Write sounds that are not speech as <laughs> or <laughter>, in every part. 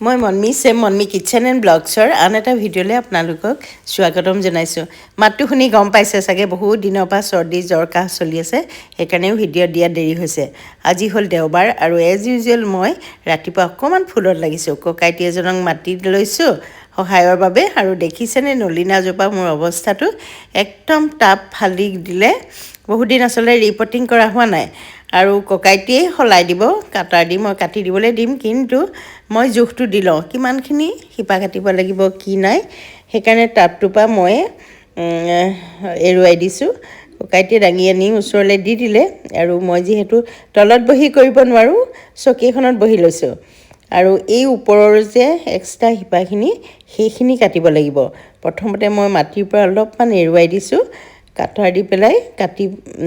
মই মন্মি চেম মন্মি kitchen and ব্লগছৰ আন এটা ভিডিঅ'লৈ আপোনালোকক স্বাগতম জনাইছোঁ। মাতটো শুনি গম পাইছে চাগে বহুত দিনৰ পৰা চৰ্দি জ্বৰ কাহ চলি আছে সেইকাৰণেও ভিডিঅ' দিয়া দেৰি হৈছে। আজি হ'ল দেওবাৰ আৰু এজ ইউজুৱেল মই ৰাতিপুৱা অকণমান ফুলত লাগিছোঁ। ককাইটি এজনক মাতি লৈছোঁ সহায়ৰ বাবে আৰু দেখিছেনে নলিনাজোপা মোৰ অৱস্থাটো একদম টাপ ফালি দিলে। বহুত দিন আচলতে ৰিপৰ্টিং কৰা হোৱা নাই। আৰু ককাইটিয়ে সলাই দিব কাটাৰ দি মই কাটি দিবলৈ দিম কিন্তু মই জোখটো দি লওঁ। কিমানখিনি শিপা কাটিব লাগিব কি নাই সেইকাৰণে টাবটোৰ পৰা মই এৰুৱাই দিছোঁ। ককাইটিয়ে দাঙি আনি ওচৰলৈ দি দিলে আৰু মই যিহেতু তলত বহি কৰিব নোৱাৰোঁ চকীখনত বহি লৈছোঁ। আৰু এই ওপৰৰ যে এক্সট্ৰা শিপাখিনি সেইখিনি কাটিব লাগিব। প্ৰথমতে মই মাটিৰ পৰা অলপমান এৰুৱাই দিছোঁ কাটাৰ দি পেলাই কাটি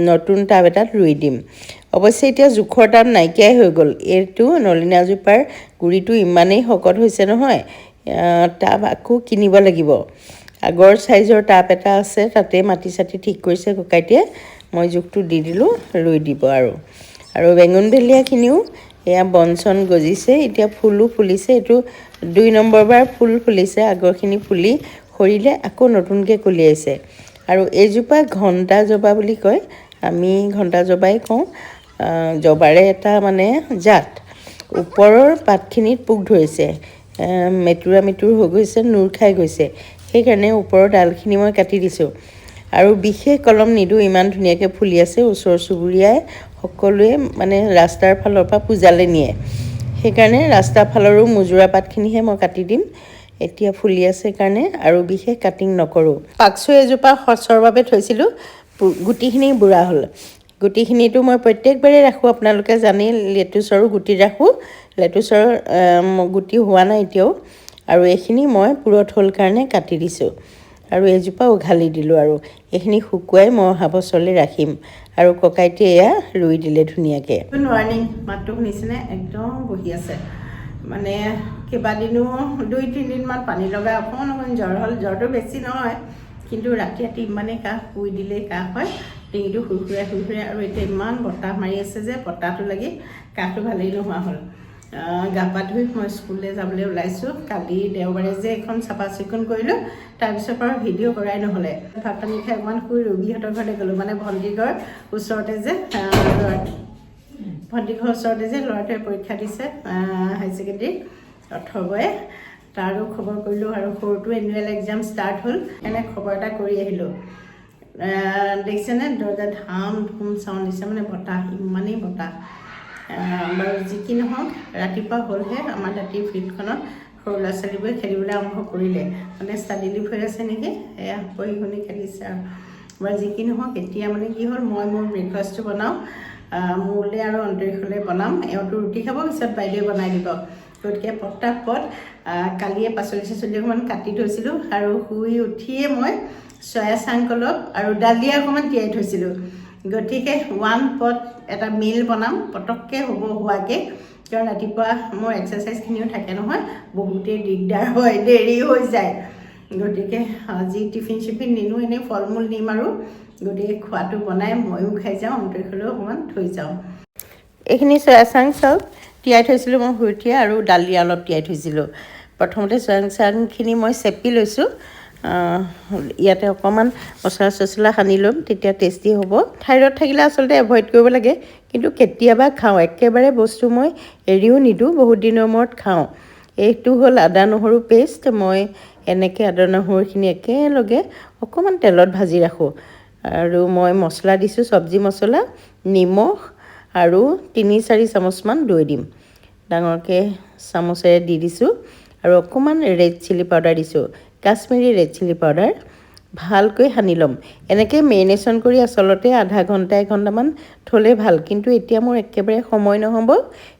নতুন টাব এটাত ৰুই দিম। অৱশ্যে এতিয়া জোখৰ টাব নাইকিয়াই হৈ গ'ল। এইটো নলিনাজোপাৰ গুৰিটো ইমানেই শকত হৈছে নহয় টাব আকৌ কিনিব লাগিব। আগৰ চাইজৰ টাব এটা আছে তাতে মাটি চাটি ঠিক কৰিছে ককাইটিয়ে। মই জোখটো দি দিলোঁ ৰুই দিব আৰু। আৰু বেঙুন ভেলীয়াখিনিও এয়া বন চন গজিছে এতিয়া ফুলো ফুলিছে এইটো দুই নম্বৰ বাৰ ফুল ফুলিছে আগৰখিনি ফুলি সৰিলে আকৌ নতুনকৈ কলিয়াইছে আৰু এইজোপা ঘণ্টা জবা বুলি কয় আমি ঘণ্টা জবাই কওঁ। জবাৰে এটা মানে জাত। ওপৰৰ পাতখিনিত পোক ধৰিছে। মেতুৰা মেতুৰ হৈ গৈছে, নূৰ খাই গৈছে। সেইকাৰণে ওপৰৰ ডালখিনি মই কাটি দিছোঁ। আৰু বিশেষ কলম নিদিওঁ ইমান ধুনীয়াকৈ ফুলি আছে, ওচৰ চুবুৰীয়াই সকলোৱে মানে ৰাস্তাৰ ফালৰ পৰা পূজালৈ নিয়ে। সেইকাৰণে ৰাস্তাৰ ফালৰো মোজোৰা পাতখিনিহে মই কাটি দিম। এতিয়া ফুলি আছে কাৰণে আৰু বিশেষ কাটিং নকৰোঁ। পাকচু এজোপা সচৰ বাবে থৈছিলোঁ। গুটিখিনি বুঢ়া হ'ল। গুটিখিনিতো মই প্ৰত্যেকবাৰেই ৰাখোঁ। আপোনালোকে জানেই লেটুচৰো গুটি ৰাখোঁ। লেটুচৰ গুটি হোৱা নাই এতিয়াও। আৰু এইখিনি মই পুৰঠ হ'ল কাৰণে কাটি দিছোঁ। আৰু এজোপা উঘালি দিলোঁ আৰু। এইখিনি শুকুৱাই মই অহা বছৰলৈ ৰাখিম। আৰু ককাইটিয়ে এয়া ৰুই দিলে ধুনীয়াকৈ। মৰ্ণিং মাতটো শুনিছেনে একদম বহি আছে। মানে কেইবাদিনো দুই তিনিদিনমান পানী লগা অকণ অকণ জ্বৰ হ'ল। জ্বৰটো বেছি নহয়। কিন্তু ৰাতি ৰাতি ইমানেই কাহ শুই দিলেই কাহ হয়। ডিঙিটো সুৰসুৰাই সুৰসুৰাই আৰু এতিয়া ইমান বতাহ মাৰি আছে যে বতাহটো লাগি কাহটো ভালেই নোহোৱা হ'ল। গা পা ধুই মই স্কুললৈ যাবলৈ ওলাইছোঁ। কালি দেওবাৰে যে এখন চাফা চিকুণ কৰিলোঁ তাৰপিছৰ পৰা ভিডিঅ' কৰাই নহ'লে। ভাত পানী খাই অকণমান শুই ৰোগীহঁতৰ ঘৰলৈ গ'লোঁ। মানে ভণ্টি ঘৰ ওচৰতে যে ভণ্টি ঘৰৰ ওচৰতে যে ল'ৰাটোৱে পৰীক্ষা দিছে হাই ছেকেণ্ডেৰী অথৰ্বয়ে তাৰো খবৰ কৰিলোঁ আৰু সৰুটো এনুৱেল এক্সাম ষ্টাৰ্ট হ'ল। এনে খবৰ এটা কৰি আহিলোঁ। আহ, দেখিছেনে দৰ্জা ধাম ধুম চাউণ্ড দিছে মানে বতাহ ইমানেই বতাহ। বাৰু যি কি নহওক ৰাতিপুৱা হ'লহে আমাৰ দাঁতিৰ ফিল্ডখনত সৰু ল'ৰা ছোৱালীবোৰে খেলিবলৈ আৰম্ভ কৰিলে। মানে ষ্টাডি লিভ হৈ আছে নেকি? এয়া পঢ়ি শুনি খেলিছে আৰু। বাৰু যি কি নহওক এতিয়া মানে কি হ'ল মই মোৰ ব্ৰেকফাষ্টটো বনাওঁ। মোলৈ আৰু অন্তৰীষলৈ বনাম। এওঁতো ৰুটি খাব পিছত বাইদেৱে বনাই দিব। গতিকে পটাপট কালিয়ে পাচলি চাচলি অকণমান কাটি থৈছিলোঁ আৰু শুই উঠিয়ে মই চয়া চাংক অলপ আৰু দালি অকণমান তিয়াই থৈছিলোঁ। গতিকে ওৱান পট এটা মিল বনাম পটককৈ হ'ব হোৱাকৈ কাৰণ ৰাতিপুৱা মোৰ এক্সাৰচাইজখিনিও থাকে নহয় বহুতেই দিগদাৰ হয় দেৰি হৈ যায়। গতিকে আজি টিফিন চিফিন নিনো এনেই ফল মূল নিম আৰু গতিকে খোৱাটো বনাই ময়ো খাই যাওঁ অন্তৰীষলৈও অকণমান থৈ যাওঁ। এইখিনি চয়া চাং চাউল তিয়াই থৈছিলোঁ মই উঠিয়ে আৰু দালি অলপ তিয়াই থৈছিলোঁ। প্ৰথমতে চয়া চাংখিনি মই চেপি লৈছোঁ। ইয়াতে অকণমান মচলা চচলা সানি ল'ম তেতিয়া টেষ্টি হ'ব। থাইৰয়ড থাকিলে আচলতে এভইড কৰিব লাগে কিন্তু কেতিয়াবা খাওঁ। একেবাৰে বস্তু মই এৰিও নিদিওঁ বহুত দিনৰ মূৰত খাওঁ। এইটো হ'ল আদা নহৰু পেষ্ট মই এনেকৈ আদা নহৰুখিনি একেলগে অকণমান তেলত ভাজি ৰাখোঁ। আৰু মই মছলা দিছোঁ চব্জি মছলা নিমখ আৰু তিনি চাৰি চামুচমান দৈ দিম। ডাঙৰকৈ চামুচেৰে দি দিছোঁ আৰু অকণমান ৰেড চিলি পাউডাৰ দিছোঁ। কাশ্মীৰী ৰেড চিলি পাউডাৰ ভালকৈ সানি ল'ম। এনেকৈ মেৰিনেশ্যন কৰি আচলতে আধা ঘণ্টা, এঘণ্টামান থ'লে ভালো, কিন্তু এতিয়া মোৰ একেবাৰে সময় নহ'ব,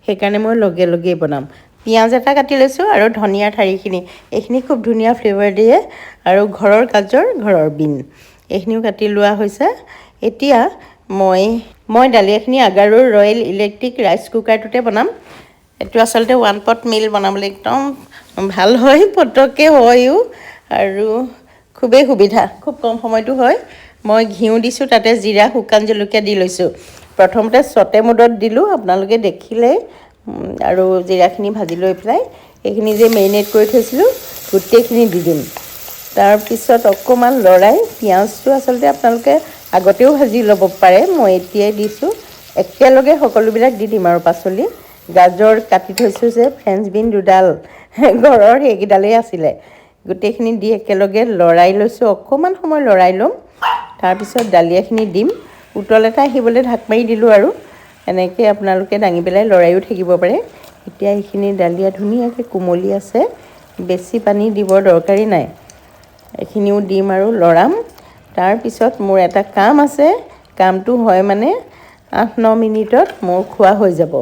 সেইকাৰণে মই লগে লগেই বনাম। পিঁয়াজ এটা কাটি লৈছোঁ আৰু ধনিয়াৰ ঠাৰিখিনি, এইখিনি খুব ধুনীয়া ফ্লেভাৰ দিয়ে, আৰু ঘৰৰ গাজৰ ঘৰৰ বিন। এইখিনিও কাটি লোৱা হৈছে। এতিয়া মই মই দালিয়াখিনি আগাৰুৰ ৰয়েল ইলেক্ট্ৰিক ৰাইচ কুকাৰটোতে বনাম। এইটো আচলতে ওৱান পট মিল বনাবলৈ একদম ভালো হয় পটককৈ হয়ো আৰু খুবেই সুবিধা। খুব কম সময়তো হয়। মই ঘিউ দিছোঁ, তাতে জিৰা, শুকান জলকীয়া দি লৈছোঁ। প্ৰথমতে চটে মুদত দিলোঁ, আপোনালোকে দেখিলেই আৰু জিৰাখিনি ভাজি লৈ পেলাই এইখিনি যে মেৰিনেট কৰি থৈছিলোঁ, গোটেইখিনি দি দিম। তাৰপিছত অকণমান লৰাই পিঁয়াজটো আচলতে আপোনালোকে আগতেও ভাজি ল'ব পাৰে, মই এতিয়াই দিছোঁ। একেলগে সকলোবিলাক দি দিম আৰু পাচলি। গাজৰ কাটি থৈছোঁ যে, ফ্ৰেঞ্চ বিন দুডাল। ঘৰৰ সেইকেইডালেই আছিলে। গোটেইখিনি দি একেলগে লৰাই লৈছোঁ। অকণমান সময় লৰাই ল'ম। তাৰপিছত দালিয়াখিনি দিম। উতল এটা আহিবলৈ ঢাক মাৰি দিলোঁ আৰু। এনেকৈ আপোনালোকে দাঙি পেলাই লৰাইও থাকিব পাৰে। এতিয়া এইখিনি দালিয়া ধুনীয়াকৈ কোমলি আছে। বেছি পানী দিবৰ দৰকাৰী নাই। এইখিনিও দিম আৰু লৰাম। তাৰপিছত মোৰ এটা কাম আছে। কামটো হয় মানে আঠ ন মিনিটত মোৰ খোৱা হৈ যাব।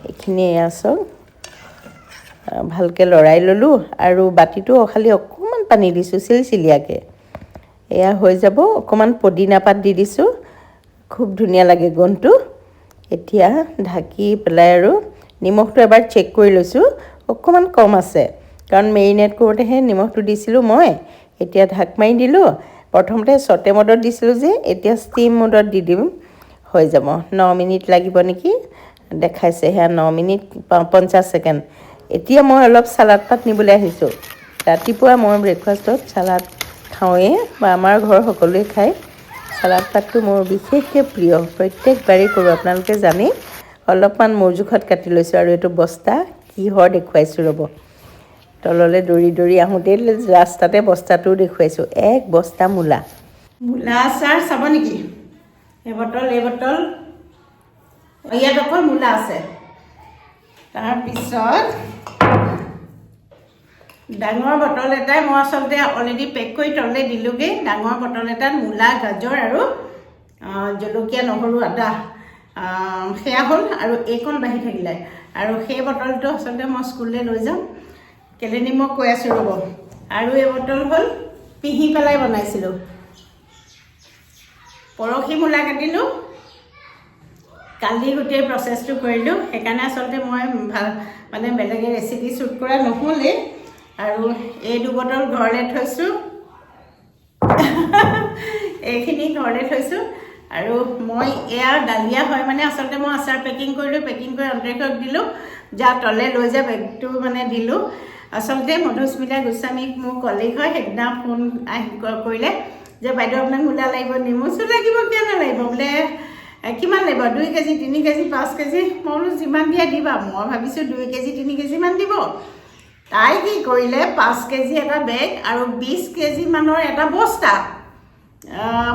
এইখিনি এয়া চাওক ভালকৈ লৰাই ল'লোঁ আৰু বাতিটো খালি অকণমান পানী দিছোঁ চিলচিলীয়াকৈ। এয়া হৈ যাব অকণমান পদিনা পাত দি দিছোঁ। খুব ধুনীয়া লাগে গোন্ধটো। এতিয়া ঢাকি পেলাই আৰু নিমখটো এবাৰ চেক কৰি লৈছোঁ অকণমান কম আছে। কাৰণ মেৰিনেট কৰোঁতেহে নিমখটো দিছিলোঁ মই। এতিয়া ঢাক মাৰি দিলোঁ। প্ৰথমতে চটে মদত দিছিলোঁ যে এতিয়া ষ্টিম মদত দি দিম। হৈ যাব ন মিনিট লাগিব নেকি? দেখাইছে সেয়া ন মিনিট পঞ্চাছ ছেকেণ্ড। এতিয়া মই অলপ চালাড পাত নিবলৈ আহিছোঁ। ৰাতিপুৱা মই ব্ৰেকফাষ্টত চালাড খাওঁৱেই বা আমাৰ ঘৰৰ সকলোৱে খায়। চালাড পাতটো মোৰ বিশেষকৈ প্ৰিয়। প্ৰত্যেকবাৰেই কৰোঁ। আপোনালোকে জানেই অলপমান মোৰ জোখত কাটি লৈছোঁ আৰু এইটো বস্তা কিহৰ দেখুৱাইছোঁ ৰ'ব। তললৈ দৌৰি দৌৰি আহোঁতেই ৰাস্তাতে বস্তাটোও দেখুৱাইছোঁ। এক বস্তা মূলা। মূলা আচাৰ চাব নেকি? এই বটল এই বটল। ইয়াত অকল মূলা আছে। তাৰপিছত ডাঙৰ বটল এটাই মই আচলতে অলৰেডি পেক কৰি তললৈ দিলোঁগৈ। ডাঙৰ বটল এটাত মূলা গাজৰ আৰু জলকীয়া নহৰু আদা। সেয়া হ'ল আৰু এইকণ বাঢ়ি থাকিলে। আৰু সেই বটলটো আচলতে মই স্কুললৈ লৈ যাম। কেলেনি মই কৈ আছোঁ ৰ'ব। আৰু এই বটল হ'ল পিহি পেলাই বনাইছিলোঁ। পৰহি মূলা কাটিলোঁ। কালি গোটেই প্ৰচেছটো কৰিলোঁ। সেইকাৰণে আচলতে মই ভাল মানে বেলেগে ৰেচিপি শ্বুট কৰা নহ'লেই। আৰু এই দুবটল ঘৰলৈ থৈছোঁ। এইখিনি ঘৰলৈ থৈছোঁ। আৰু মই এয়া ডালিয়া হয় মানে আচলতে মই আচাৰ পেকিং কৰিলোঁ পেকিং কৰি অন্তৰিকক দিলোঁ। যা তলে লৈ যা বেগটো মানে দিলোঁ। আচলতে মধুস্মিতা গোস্বামীক মোৰ কলিগ হয় সেইদিনা ফোন আহি কৰিলে যে বাইদেউ আপোনাক মূলা লাগিব? নিমচো লাগিব কিয় নালাগিব? বোলে কিমান লাগিব? দুই কেজি তিনি কেজি পাঁচ কেজি? মই বোলো যিমান দিয়া দিবা। মই ভাবিছোঁ দুই কেজি তিনি কেজিমান দিব। তাই কি কৰিলে পাঁচ কেজি এটা বেগ আৰু বিছ কেজি মানৰ এটা বস্তা?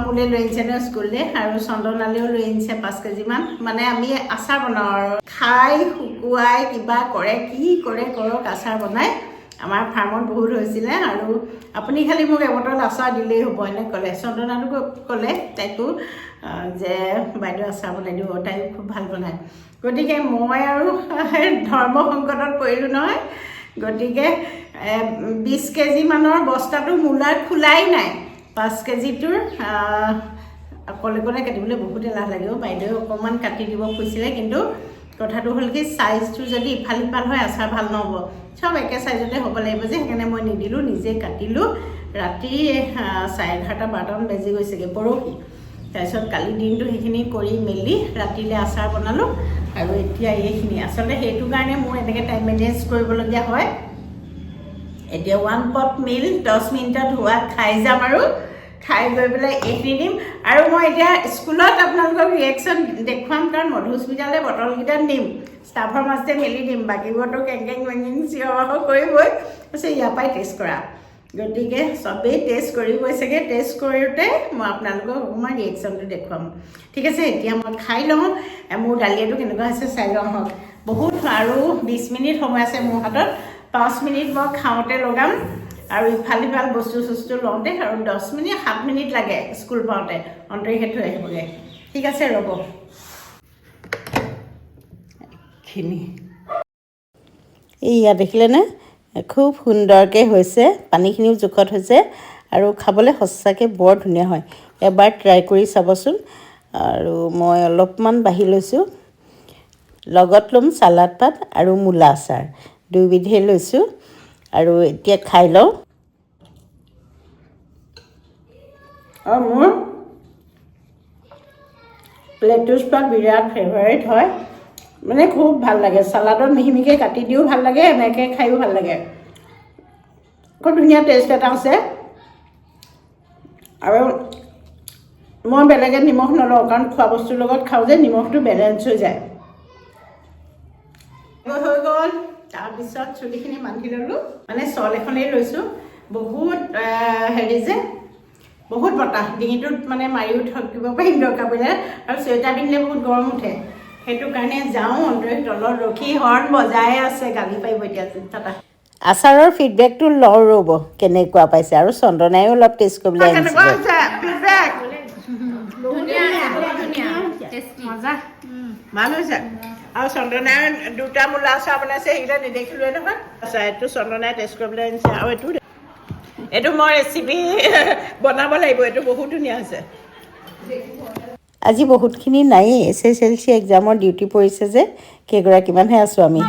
মোলৈ লৈ আনিছে ন স্কুললৈ? আৰু চন্দনালেও লৈ আনিছে পাঁচ কেজিমান মানে। আমি আচাৰ বনাওঁ আৰু। খাই শুকুৱাই কিবা কৰে কি কৰে কৰক আচাৰ বনাই। আমাৰ ফাৰ্মত বহুত হৈছিলে আৰু আপুনি খালি মোক এবটল আচাৰ দিলেই হ'ব এনে ক'লে। চন্দনাটোকো ক'লে তাইকো যে বাইদেউ আচাৰ বনাই দিব তাইও খুব ভাল বনায়। গতিকে মই আৰু ধৰ্ম সংকটত পৰিলোঁ নহয়। গতিকে বিছ কেজিমানৰ বস্তাটো মূলাৰ খোলাই নাই। পাঁচ কেজিটোৰ অকলে অকলে কাটিবলৈ বহুত এলাহ লাগে অ' বাইদেউ অকণমান কাটি দিব খুজিছিলে কিন্তু কথাটো হ'ল কি চাইজটো যদি ইফাল সিফাল হয় আচাৰ ভাল নহ'ব। চব একে চাইজতে হ'ব লাগিব যে সেইকাৰণে মই নিদিলোঁ নিজে কাটিলোঁ। ৰাতি চাৰে এঘাৰটা বাৰটামান বাজি গৈছেগৈ পৰহি। তাৰপিছত কালি দিনটো সেইখিনি কৰি মেলি ৰাতিলৈ আচাৰ বনালোঁ। আৰু এতিয়া এইখিনি। আচলতে সেইটো কাৰণে মোৰ এনেকৈ টাইম মেনেজ কৰিবলগীয়া হয়। এতিয়া ওৱান পট মিল দহ মিনিটত হোৱা খাই যাম আৰু। খাই গৈ পেলাই এইখিনি দিম। আৰু মই এতিয়া স্কুলত আপোনালোকক ৰিয়েকশ্যন দেখুৱাম কাৰণ মধুস্মিতালৈ বটলকেইটা নিম। ষ্টাফৰ মাজতে মেলি দিম। বাকীবোৰতো কেংকেং বেংকেং চিঞৰ কৰিবই। কৈছে ইয়াৰ পৰাই টেষ্ট কৰা। গতিকে চবেই টেষ্ট কৰিবই চাগে। টেষ্ট কৰোঁতে মই আপোনালোকক অকণমান ৰিয়েকশ্যনটো দেখুৱাম। ঠিক আছে, এতিয়া মই খাই লওঁ। মোৰ দালিয়াটো কেনেকুৱা হৈছে চাই লওঁ আহক। বহুত আৰু বিছ মিনিট সময় আছে মোৰ হাতত। পাঁচ মিনিট মই খাওঁতে লগাম। আৰু ইফাল সিফাল বস্তু চস্তু লওঁতে আৰু দহ মিনিট, সাত মিনিট লাগে স্কুল পাওঁতে। অন্তৰীকে থৈ আহিবগৈ। ঠিক আছে, ৰ'ব। খিনি এইয়া দেখিলেনে? খুব সুন্দৰকৈ হৈছে পানীখিনিও জোখত হৈছে আৰু খাবলৈ সঁচাকৈ বৰ ধুনীয়া হয়। এবাৰ ট্ৰাই কৰি চাবচোন। আৰু মই অলপমান বাঢ়ি লৈছোঁ। লগত ল'ম চালাড পাত আৰু মূলা আচাৰ। দুয়োবিধেই লৈছোঁ। আৰু এতিয়া খাই লওঁ। মোৰ লেটুচ পাত বিৰাট ফেভাৰিট হয়। মানে খুব ভাল লাগে। চালাডত মিহি মিহিকৈ কাটি দিও ভাল লাগে এনেকৈ খায়ো ভাল লাগে। খুব ধুনীয়া টেষ্ট এটা আছে। আৰু মই বেলেগে নিমখ নলওঁ কাৰণ খোৱা বস্তুৰ লগত খাওঁ যে নিমখটো বেলেঞ্চ হৈ যায়। হৈ গ'ল। তাৰপিছত চুলিখিনি বান্ধি ল'লোঁ। মানে শ্বল এখনেই লৈছোঁ। বহুত হেৰি যে বহুত বতাহ। ডিঙিটোত মানে মাৰিও থাকিব পাৰিম দৰকাৰ পৰিলে আৰু চুৱেটাৰ পিন্ধিলে বহুত গৰম উঠে। সেইটো কাৰণে যাওঁ তলত ৰখি হৰ্ণ বজাই আছে গালি পাৰিব এতিয়া টাটা আচাৰৰ ফিডবেকটো লওঁ ৰ'ব কেনেকুৱা পাইছে? আৰু চন্দনাইও অলপ টেষ্ট কৰিবলৈ ভালো হৈছে। আৰু চন্দনাই দুটা মূলা আচাৰ বনাইছে সেইকেইটা নেদেখিলোৱে নহয়। আচ্ছা এইটো চন্দনাই টেষ্ট কৰিবলৈ আনিছে। আৰু এইটো এইটো মই ৰেচিপি <laughs> বনাব লাগিব এইটো বহুত ধুনীয়া হৈছে। আজি বহুতখিনি নায়েই। এছ এছ এল চি এক্সামৰ ডিউটি পৰিছে যে কেইগৰাকীমানহে আছোঁ আমি।